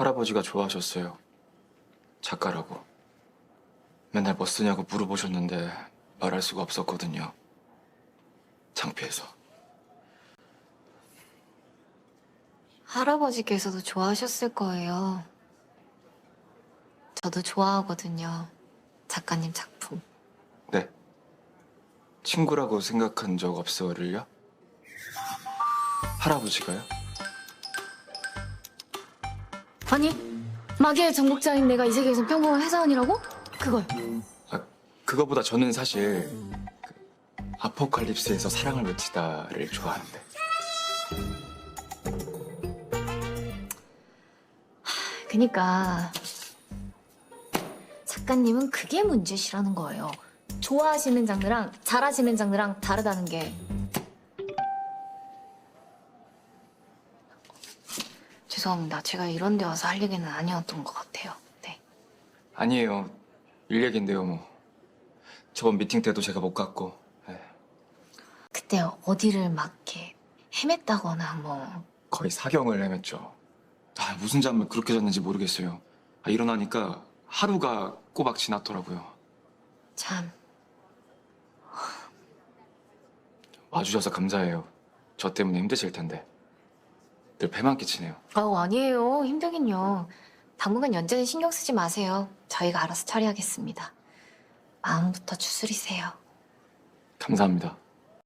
할아버지가 좋아하셨어요. 작가라고. 맨날 뭐 쓰냐고 물어보셨는데 말할 수가 없었거든요. 창피해서. 할아버지께서도 좋아하셨을 거예요. 저도 좋아하거든요. 작가님 작품. 네. 친구라고 생각한 적 없어를요? 할아버지가요? 아니, 마계의 정복자인 내가 이 세계에서 평범한 회사원이라고? 그걸. 아, 그거보다 저는 사실 그 아포칼립스에서 사랑을 외치다를 좋아하는데. 그니까 작가님은 그게 문제시라는 거예요. 좋아하시는 장르랑 잘하시는 장르랑 다르다는 게. 죄송합니다. 제가 이런 데 와서 할 얘기는 아니었던 것 같아요. 네. 아니에요. 일 얘긴데요, 뭐. 저번 미팅 때도 제가 못 갔고. 예, 그때 어디를 막 이렇게 헤맸다거나 뭐. 거의 사경을 헤맸죠. 아, 무슨 잠을 그렇게 잤는지 모르겠어요. 아, 일어나니까 하루가 꼬박 지났더라고요. 참. 와주셔서 감사해요. 저 때문에 힘드실 텐데. 늘 배만 끼치네요. 아우, 아니에요. 힘들긴요. 당분간 연재는 신경 쓰지 마세요. 저희가 알아서 처리하겠습니다. 마음부터 추스리세요. 감사합니다.